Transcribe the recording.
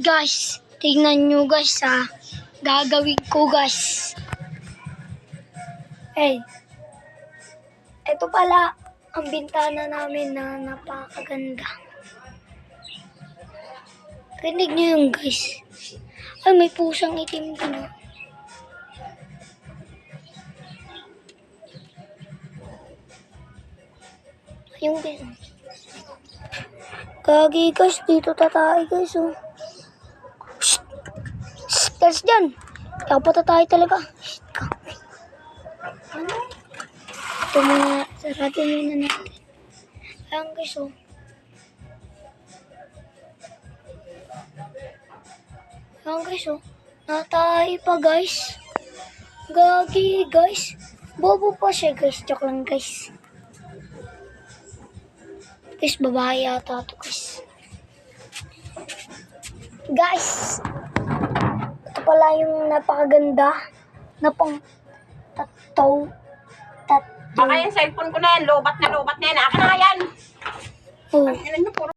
Guys, tignan nyo guys ha. Gagawin ko guys. Hey. Ito pala ang bintana namin na napakaganda. Rinig nyo yun guys. Ay, may pusang itim din. Yung guys. Gagi guys, dito tatay guys oh. Shh! Shh! Guys dyan! Kaya pa tatay talaga. Shh! ka. Ano? Ito muna, sarado muna natin. Ayan guys oh. Ayan guys oh. Natay pa guys. Gagi guys. Bobo pa siya guys. Joke lang guys. Guys, babae yata to guys. Guys! Ito pala yung napakaganda na pang tataw. Baka yung cellphone ko na yan, lobat na lobat na yan. Akin na yan.